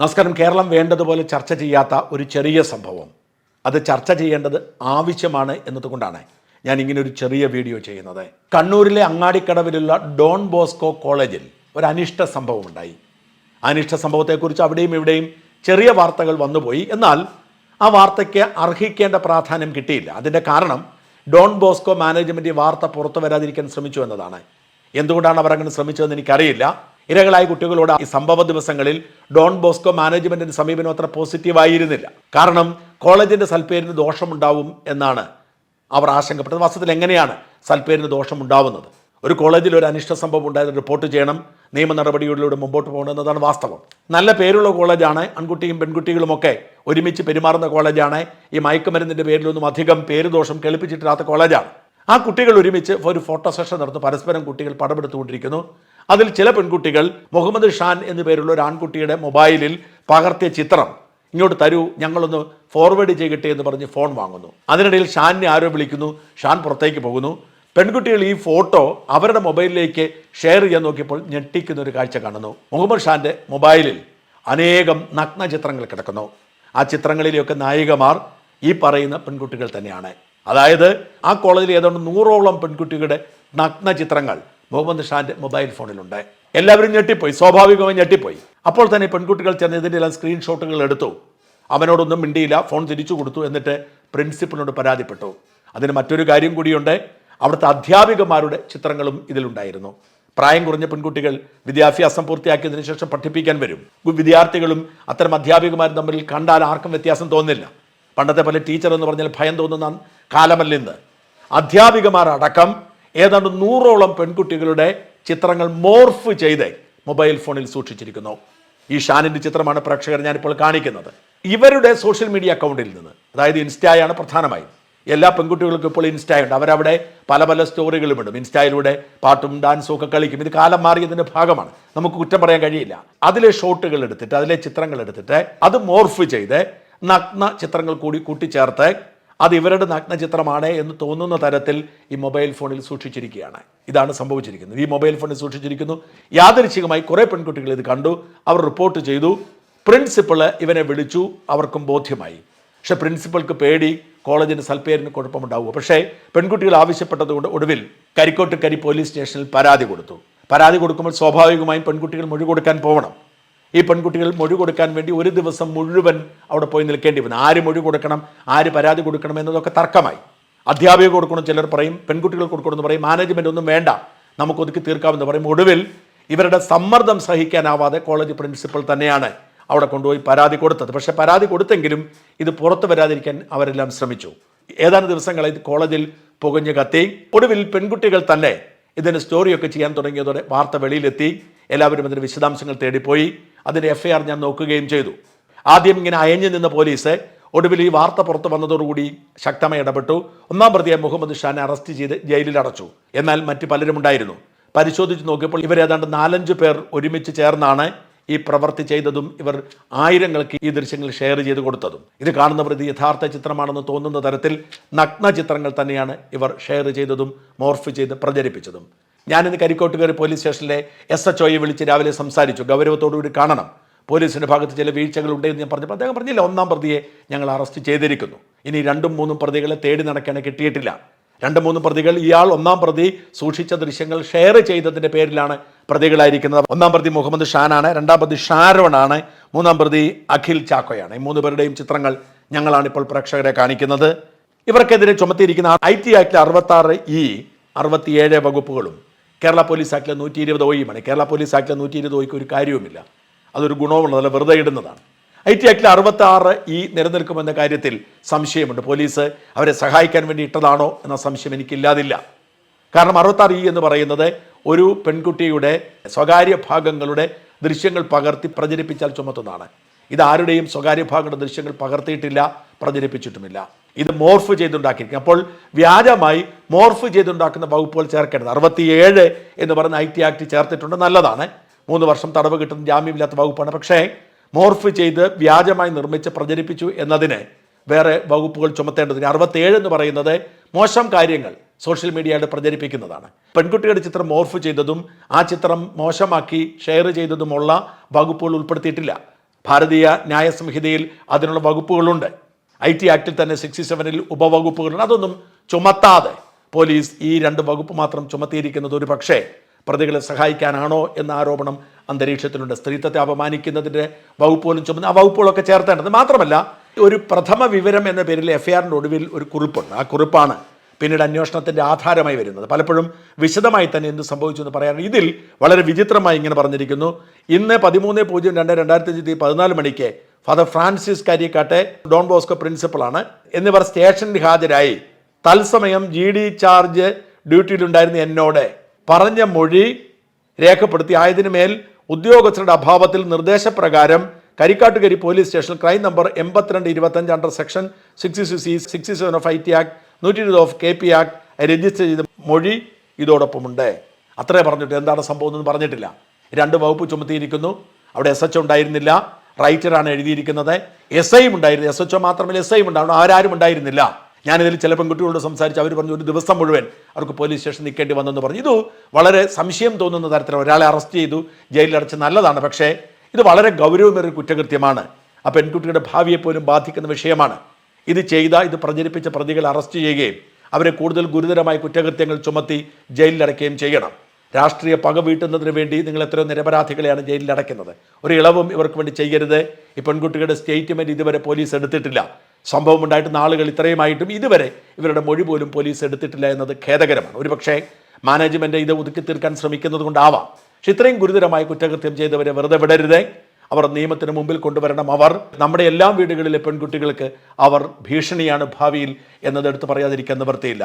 നമസ്കാരം. കേരളം വേണ്ടതുപോലെ ചർച്ച ചെയ്യാത്ത ഒരു ചെറിയ സംഭവം. അത് ചർച്ച ചെയ്യേണ്ടത് ആവശ്യമാണ് എന്നതുകൊണ്ടാണ് ഞാൻ ഇങ്ങനെ ഒരു ചെറിയ വീഡിയോ ചെയ്യുന്നത്. കണ്ണൂരിലെ അങ്ങാടിക്കടവിലുള്ള ഡോൺ ബോസ്കോ കോളേജിൽ ഒരു അനിഷ്ട സംഭവം ഉണ്ടായി. അനിഷ്ട സംഭവത്തെക്കുറിച്ച് അവിടെയും ഇവിടെയും ചെറിയ വാർത്തകൾ വന്നുപോയി എന്നാൽ ആ വാർത്തയ്ക്ക് അർഹിക്കേണ്ട പ്രാധാന്യം കിട്ടിയില്ല. അതിന്റെ കാരണം ഡോൺ ബോസ്കോ മാനേജ്മെന്റ് വാർത്ത പുറത്തു വരാതിരിക്കാൻ ശ്രമിച്ചു എന്നതാണ്. എന്തുകൊണ്ടാണ് അവർ അങ്ങനെ ശ്രമിച്ചതെന്ന് എനിക്കറിയില്ല. ഇരകളായ കുട്ടികളോട് ഈ സംഭവ ദിവസങ്ങളിൽ ഡോൺ ബോസ്കോ മാനേജ്മെന്റിന്റെ സമീപനം അത്ര പോസിറ്റീവ് ആയിരുന്നില്ല. കാരണം കോളേജിന്റെ സൽപ്പേരിന് ദോഷമുണ്ടാവും എന്നാണ് അവർ ആശങ്കപ്പെട്ടത്. വാസ്തവത്തിൽ എങ്ങനെയാണ് സൽപ്പേരിന് ദോഷമുണ്ടാവുന്നത്? ഒരു കോളേജിൽ ഒരു അനിഷ്ട സംഭവം ഉണ്ടായത് റിപ്പോർട്ട് ചെയ്യണം നിയമ നടപടികളിലൂടെ മുമ്പോട്ട് പോകണം എന്നതാണ് വാസ്തവം. നല്ല പേരുള്ള കോളേജാണ് ആൺകുട്ടിയും പെൺകുട്ടികളുമൊക്കെ ഒരുമിച്ച് പെരുമാറുന്ന കോളേജാണ്. ഈ മയക്കുമരുന്നിന്റെ പേരിലൊന്നും അധികം പേര് ദോഷം കേൾപ്പിച്ചിട്ടില്ലാത്ത കോളേജാണ്. ആ കുട്ടികൾ ഒരുമിച്ച് ഒരു ഫോട്ടോ സെഷൻ നടന്നു പരസ്പരം കുട്ടികൾ പടമെടുത്തുകൊണ്ടിരിക്കുന്നു. അതിൽ ചില പെൺകുട്ടികൾ മുഹമ്മദ് ഷാൻ എന്നു പേരുള്ള ഒരു ആൺകുട്ടിയുടെ മൊബൈലിൽ പകർത്തിയ ചിത്രം. ഇങ്ങോട്ട് തരൂ ഞങ്ങളൊന്ന് ഫോർവേഡ് ചെയ്യട്ടെ എന്ന് പറഞ്ഞ് ഫോൺ വാങ്ങുന്നു. അതിനിടയിൽ ഷാനിനെ ആരോ വിളിക്കുന്നു. ഷാൻ പുറത്തേക്ക് പോകുന്നു. പെൺകുട്ടികൾ ഈ ഫോട്ടോ അവരുടെ മൊബൈലിലേക്ക് ഷെയർ ചെയ്യാൻ നോക്കിയപ്പോൾ ഞെട്ടിക്കുന്ന ഒരു കാഴ്ച കാണുന്നു. മുഹമ്മദ് ഷാന്റെ മൊബൈലിൽ അനേകം നഗ്ന ചിത്രങ്ങൾ കിടക്കുന്നു. ആ ചിത്രങ്ങളിലെയൊക്കെ നായികമാർ ഈ പറയുന്ന പെൺകുട്ടികൾ തന്നെയാണ്. അതായത് ആ കോളേജിൽ ഏതാണ്ട് നൂറോളം പെൺകുട്ടികളുടെ നഗ്ന ചിത്രങ്ങൾ മുഹമ്മദ് ഷാന്റെ മൊബൈൽ ഫോണിലുണ്ട് എല്ലാവരും ഞെട്ടിപ്പോയി സ്വാഭാവികമായി ഞെട്ടിപ്പോയി. അപ്പോൾ തന്നെ പെൺകുട്ടികൾ ചെന്ന് ഇതിന്റെ എല്ലാം സ്ക്രീൻഷോട്ടുകൾ എടുത്തു. അവനോടൊന്നും മിണ്ടിയില്ല ഫോൺ തിരിച്ചു കൊടുത്തു എന്നിട്ട് പ്രിൻസിപ്പലിനോട് പരാതിപ്പെട്ടു. അതിന് മറ്റൊരു കാര്യം കൂടിയുണ്ട് അവിടുത്തെ അധ്യാപികമാരുടെ ചിത്രങ്ങളും ഇതിലുണ്ടായിരുന്നു. പ്രായം കുറഞ്ഞ പെൺകുട്ടികൾ വിദ്യാഭ്യാസം പൂർത്തിയാക്കിയതിനു ശേഷം പഠിപ്പിക്കാൻ വരും. വിദ്യാർത്ഥികളും അത്തരം അധ്യാപികമാരും തമ്മിൽ കണ്ടാൽ ആർക്കും വ്യത്യാസം തോന്നില്ല. പണ്ടത്തെ പോലെ ടീച്ചർ എന്ന് പറഞ്ഞാൽ ഭയം തോന്നുന്ന കാലമല്ലിന്ന്. അധ്യാപികമാർ അടക്കം ഏതാണ്ട് നൂറോളം പെൺകുട്ടികളുടെ ചിത്രങ്ങൾ മോർഫ് ചെയ്ത് മൊബൈൽ ഫോണിൽ സൂക്ഷിച്ചിരിക്കുന്നു. ഈ ഷാനിന്റെ ചിത്രമാണ് പ്രേക്ഷകർ ഞാനിപ്പോൾ കാണിക്കുന്നത്. ഇവരുടെ സോഷ്യൽ മീഡിയ അക്കൗണ്ടിൽ നിന്ന് അതായത് ഇൻസ്റ്റായാണ് പ്രധാനമായും. എല്ലാ പെൺകുട്ടികൾക്കും ഇപ്പോൾ ഇൻസ്റ്റായുണ്ട്. അവരവിടെ പല പല സ്റ്റോറികളും ഇടും. ഇൻസ്റ്റായിലൂടെ പാട്ടും ഡാൻസും ഒക്കെ കളിക്കും. ഇത് കാലം മാറിയതിന്റെ ഭാഗമാണ്. നമുക്ക് കുറ്റം പറയാൻ കഴിയില്ല. അതിലെ ഷോട്ടുകൾ എടുത്തിട്ട് അതിലെ ചിത്രങ്ങൾ എടുത്തിട്ട് അത് മോർഫ് ചെയ്ത് നഗ്ന ചിത്രങ്ങൾ കൂടി കൂട്ടിച്ചേർത്ത് അത് ഇവരുടെ നഗ്നചിത്രമാണ് എന്ന് തോന്നുന്ന തരത്തിൽ ഈ മൊബൈൽ ഫോണിൽ സൂക്ഷിച്ചിരിക്കുകയാണ്. ഇതാണ് സംഭവിച്ചിരിക്കുന്നത്. ഈ മൊബൈൽ ഫോണിൽ സൂക്ഷിച്ചിരിക്കുന്നു. യാദൃച്ഛികമായി കുറേ പെൺകുട്ടികൾ ഇത് കണ്ടു. അവർ റിപ്പോർട്ട് ചെയ്തു. പ്രിൻസിപ്പൾ ഇവനെ വിളിച്ചു. അവർക്കും ബോധ്യമായി. പക്ഷെ പ്രിൻസിപ്പൾക്ക് പേടി. കോളേജിന് സൽപ്പേരിന് കുഴപ്പമുണ്ടാവുക. പക്ഷേ പെൺകുട്ടികൾ ആവശ്യപ്പെട്ടതുകൊണ്ട് ഒടുവിൽ കരിക്കോട്ടുകരി പോലീസ് സ്റ്റേഷനിൽ പരാതി കൊടുത്തു. പരാതി കൊടുക്കുമ്പോൾ സ്വാഭാവികമായും പെൺകുട്ടികൾ മൊഴി കൊടുക്കാൻ പോകണം ഈ പെൺകുട്ടികൾ മൊഴി കൊടുക്കാൻ വേണ്ടി ഒരു ദിവസം മുഴുവൻ അവിടെ പോയി നിൽക്കേണ്ടി വന്നു. ആര് മൊഴി കൊടുക്കണം ആര് പരാതി കൊടുക്കണം എന്നതൊക്കെ തർക്കമായി. അധ്യാപിക കൊടുക്കണം ചിലർ പറയും പെൺകുട്ടികൾ കൊടുക്കണമെന്ന് പറയും മാനേജ്മെന്റ് ഒന്നും വേണ്ട നമുക്ക് ഒതുക്കി തീർക്കാമെന്ന് പറയും. ഒടുവിൽ ഇവരുടെ സമ്മർദ്ദം സഹിക്കാനാവാതെ കോളേജ് പ്രിൻസിപ്പൽ തന്നെയാണ് അവിടെ കൊണ്ടുപോയി പരാതി കൊടുത്തത്. പക്ഷേ പരാതി കൊടുത്തെങ്കിലും ഇത് പുറത്തു വരാതിരിക്കാൻ അവരെല്ലാം ശ്രമിച്ചു. ഏതാനും ദിവസങ്ങളെ കോളേജിൽ പുകഞ്ഞു കത്തി. ഒടുവിൽ പെൺകുട്ടികൾ തന്നെ ഇതിന് സ്റ്റോറിയൊക്കെ ചെയ്യാൻ തുടങ്ങിയതോടെ വാർത്ത വെളിയിലെത്തി. എല്ലാവരും അതിന് വിശദാംശങ്ങൾ തേടിപ്പോയി. അതിന്റെ എഫ് ഐ ആർ ഞാൻ നോക്കുകയും ചെയ്തു. ആദ്യം ഇങ്ങനെ അയഞ്ഞു നിന്ന പോലീസ് ഒടുവിൽ ഈ വാർത്ത പുറത്തു വന്നതോടുകൂടി ശക്തമായി ഇടപെട്ടു. ഒന്നാം പ്രതിയെ മുഹമ്മദ് ഷാനെ അറസ്റ്റ് ചെയ്ത് ജയിലിൽ അടച്ചു. എന്നാൽ മറ്റു പലരും ഉണ്ടായിരുന്നു. പരിശോധിച്ച് നോക്കിയപ്പോൾ ഇവർ ഏതാണ്ട് നാലഞ്ച് പേർ ഒരുമിച്ച് ചേർന്നാണ് ഈ പ്രവൃത്തി ചെയ്തതും ഇവർ ആയിരങ്ങൾക്ക് ഈ ദൃശ്യങ്ങൾ ഷെയർ ചെയ്ത് കൊടുത്തതും. ഇത് കാണുന്ന പ്രതി യഥാർത്ഥ ചിത്രമാണെന്ന് തോന്നുന്ന തരത്തിൽ നഗ്ന ചിത്രങ്ങൾ തന്നെയാണ് ഇവർ ഷെയർ ചെയ്തതും മോർഫ് ചെയ്ത് പ്രചരിപ്പിച്ചതും. ഞാനിന്ന് കരിക്കോട്ട് കയറി പോലീസ് സ്റ്റേഷനിലെ എസ് എച്ച് ഒയെ വിളിച്ച് രാവിലെ സംസാരിച്ചു. ഗൗരവത്തോടുകൂടി കാണണം. പോലീസിന്റെ ഭാഗത്ത് ചില വീഴ്ചകൾ ഉണ്ടെന്ന് ഞാൻ പറഞ്ഞപ്പോൾ അദ്ദേഹം പറഞ്ഞില്ല ഒന്നാം പ്രതിയെ ഞങ്ങൾ അറസ്റ്റ് ചെയ്തിരിക്കുന്നു. ഇനി രണ്ടും മൂന്നും പ്രതികളെ തേടി നടക്കാൻ കിട്ടിയിട്ടില്ല. രണ്ടും മൂന്നും പ്രതികൾ ഇയാൾ ഒന്നാം പ്രതി സൂക്ഷിച്ച ദൃശ്യങ്ങൾ ഷെയർ ചെയ്തതിന്റെ പേരിലാണ് പ്രതികളായിരിക്കുന്നത്. ഒന്നാം പ്രതി മുഹമ്മദ് ഷാനാണ് രണ്ടാം പ്രതി ഷാരോണാണ് മൂന്നാം പ്രതി അഖിൽ ചാക്കോയാണ്. ഈ മൂന്ന് പേരുടെയും ചിത്രങ്ങൾ ഞങ്ങളാണ് ഇപ്പോൾ പ്രേക്ഷകരെ കാണിക്കുന്നത്. ഇവർക്കെതിരെ ചുമത്തിയിരിക്കുന്ന ഐ ടി ആക്ടിലെ അറുപത്തി ആറ് ഇ അറുപത്തിയേഴ് വകുപ്പുകളും കേരള പോലീസ് ആക്ടിലെ നൂറ്റി ഇരുപത് ഒയുമാണ്. കേരള പോലീസ് ആക്ടിലെ നൂറ്റി ഇരുപത് ഒയ്ക്ക് ഒരു കാര്യവുമില്ല. അതൊരു ഗുണവുമുള്ളതല്ല വെറുതെ ഇടുന്നതാണ്. ഐ ടി ആക്ടിൽ അറുപത്തി ആറ് ഈ നിലനിൽക്കുമെന്ന കാര്യത്തിൽ സംശയമുണ്ട്. പോലീസ് അവരെ സഹായിക്കാൻ വേണ്ടി ഇട്ടതാണോ എന്ന സംശയം എനിക്കില്ലാതില്ല. കാരണം അറുപത്താറ് ഇ എന്ന് പറയുന്നത് ഒരു പെൺകുട്ടിയുടെ സ്വകാര്യ ഭാഗങ്ങളുടെ ദൃശ്യങ്ങൾ പകർത്തി പ്രചരിപ്പിച്ചാൽ ചുമത്തുന്നതാണ്. ഇത് ആരുടെയും സ്വകാര്യ ഭാഗങ്ങളുടെ ദൃശ്യങ്ങൾ പകർത്തിയിട്ടില്ല പ്രചരിപ്പിച്ചിട്ടുമില്ല. ഇത് മോർഫ് ചെയ്തുണ്ടാക്കിയിരിക്കും അപ്പോൾ വ്യാജമായി മോർഫ് ചെയ്തുണ്ടാക്കുന്ന വകുപ്പുകൾ ചേർക്കേണ്ടത് അറുപത്തിയേഴ് എന്ന് പറയുന്ന ഐ ടി ആക്ട് ചേർത്തിട്ടുണ്ട്. നല്ലതാണ്. മൂന്ന് വർഷം തടവ് കിട്ടുന്ന ജാമ്യമില്ലാത്ത വകുപ്പാണ്. പക്ഷേ മോർഫ് ചെയ്ത് വ്യാജമായി നിർമ്മിച്ച് പ്രചരിപ്പിച്ചു എന്നതിന് വേറെ വകുപ്പുകൾ ചുമത്തേണ്ടതിന് അറുപത്തേഴ് എന്ന് പറയുന്നത് മോശം കാര്യങ്ങൾ സോഷ്യൽ മീഡിയയിൽ പ്രചരിപ്പിക്കുന്നതാണ്. പെൺകുട്ടിയുടെ ചിത്രം മോർഫ് ചെയ്തതും ആ ചിത്രം മോശമാക്കി ഷെയർ ചെയ്തതുമുള്ള വകുപ്പുകൾ ഉൾപ്പെടുത്തിയിട്ടില്ല. ഭാരതീയ ന്യായ സംഹിതയിൽ അതിനുള്ള വകുപ്പുകളുണ്ട്. ഐ ടി ആക്ടിൽ തന്നെ സിക്സ്റ്റി സെവനിൽ ഉപവകുപ്പുകളുണ്ട് അതൊന്നും ചുമത്താതെ പോലീസ് ഈ രണ്ട് വകുപ്പ് മാത്രം ചുമത്തിയിരിക്കുന്നത് ഒരു പക്ഷേ പ്രതികളെ സഹായിക്കാനാണോ എന്ന ആരോപണം അന്തരീക്ഷത്തിലുണ്ട്. സ്ത്രീത്വത്തെ അപമാനിക്കുന്നതിന്റെ വകുപ്പ് പോലും ചുമന്ന് ആ വകുപ്പുകളൊക്കെ ചേർത്തേണ്ടത് മാത്രമല്ല ഒരു പ്രഥമ വിവരം എന്ന പേരിൽ എഫ് ഐ ആറിന്റെ ഒടുവിൽ ഒരു കുറിപ്പുണ്ട്. ആ കുറിപ്പാണ് പിന്നീട് അന്വേഷണത്തിന്റെ ആധാരമായി വരുന്നത്. പലപ്പോഴും വിശദമായി തന്നെ എന്ത് സംഭവിച്ചു എന്ന് പറയാറുണ്ട് ഇതിൽ വളരെ വിചിത്രമായി ഇങ്ങനെ പറഞ്ഞിരിക്കുന്നു. ഇന്ന് പതിമൂന്ന് പൂജ്യം രണ്ട് രണ്ടായിരത്തി അഞ്ച് പതിനാല് മണിക്ക് ഫാദർ ഫ്രാൻസിസ് കരിക്കാട്ടെ ഡോൺ ബോസ്കോ പ്രിൻസിപ്പളാണ്. എന്നിവർ സ്റ്റേഷനിൽ ഹാജരായി. തത്സമയം ജി ഡി ചാർജ് ഡ്യൂട്ടിയിലുണ്ടായിരുന്ന എന്നോട് പറഞ്ഞ മൊഴി രേഖപ്പെടുത്തി. ആയതിനു മേൽ ഉദ്യോഗസ്ഥരുടെ അഭാവത്തിൽ നിർദ്ദേശപ്രകാരം കരിക്കാട്ടുകരി പോലീസ് സ്റ്റേഷൻ ക്രൈം നമ്പർ എൺപത്തിരണ്ട് ഇരുപത്തഞ്ച് under section sixty six sixty seven of I T act നൂറ്റി ഇരുപത് of K P act register ചെയ്ത മൊഴി ഇതോടൊപ്പമുണ്ട്. അത്രേ പറഞ്ഞിട്ട് എന്താണ് സംഭവം എന്നൊന്നും പറഞ്ഞിട്ടില്ല. രണ്ട് വകുപ്പ് ചുമത്തിയിരിക്കുന്നു. അവിടെ എസ് എച്ച് ഉണ്ടായിരുന്നില്ല. റൈറ്ററാണ് എഴുതിയിരിക്കുന്നത്. എസ് ഐയും ഉണ്ടായിരുന്നു. എസ് എച്ച് മാത്രമല്ല എസ് ഐയും ഉണ്ടാവണം ആരാരും ഉണ്ടായിരുന്നില്ല. ഞാനിതിൽ ചില പെൺകുട്ടികളോട് സംസാരിച്ച് അവർ പറഞ്ഞു ഒരു ദിവസം മുഴുവൻ അവർക്ക് പോലീസ് സ്റ്റേഷൻ നിൽക്കേണ്ടി വന്നെന്ന് പറഞ്ഞു. ഇത് വളരെ സംശയം തോന്നുന്ന തരത്തിൽ ഒരാളെ അറസ്റ്റ് ചെയ്തു ജയിലിലടച്ച് നല്ലതാണ്. പക്ഷേ ഇത് വളരെ ഗൗരവമേറിയ കുറ്റകൃത്യമാണ്. ആ പെൺകുട്ടിയുടെ ഭാവിയെ പോലും ബാധിക്കുന്ന വിഷയമാണ്. ഇത് ചെയ്ത ഇത് പ്രചരിപ്പിച്ച പ്രതികളെ അറസ്റ്റ് ചെയ്യുകയും അവരെ കൂടുതൽ ഗുരുതരമായ കുറ്റകൃത്യങ്ങൾ ചുമത്തി ജയിലിലടയ്ക്കുകയും ചെയ്യണം. രാഷ്ട്രീയ പക വീട്ടുന്നതിന് വേണ്ടി നിങ്ങൾ എത്രയോ നിരപരാധികളെയാണ് ജയിലിൽ അടയ്ക്കുന്നത്. ഒരു ഇളവും ഇവർക്ക് വേണ്ടി ചെയ്യരുത്. ഈ പെൺകുട്ടികളുടെ സ്റ്റേറ്റ്മെന്റ് ഇതുവരെ പോലീസ് എടുത്തിട്ടില്ല. സംഭവം ഉണ്ടായിട്ട് നാളുകൾ ഇത്രയുമായിട്ടും ഇതുവരെ ഇവരുടെ മൊഴി പോലും പോലീസ് എടുത്തിട്ടില്ല എന്നത് ഖേദകരമാണ്. ഒരുപക്ഷേ മാനേജ്മെന്റ് ഇത് ഒതുക്കി തീർക്കാൻ ശ്രമിക്കുന്നത് കൊണ്ടാവാം. പക്ഷെ ഇത്രയും ഗുരുതരമായ കുറ്റകൃത്യം ചെയ്തവരെ വെറുതെ വിടരുത്. അവർ നിയമത്തിന് മുമ്പിൽ കൊണ്ടുവരണം. അവർ നമ്മുടെ എല്ലാ വീടുകളിലെ പെൺകുട്ടികൾക്ക് അവർ ഭീഷണിയാണ് ഭാവിയിൽ എന്നത് പറയാതിരിക്കാൻ നിവൃത്തിയില്ല.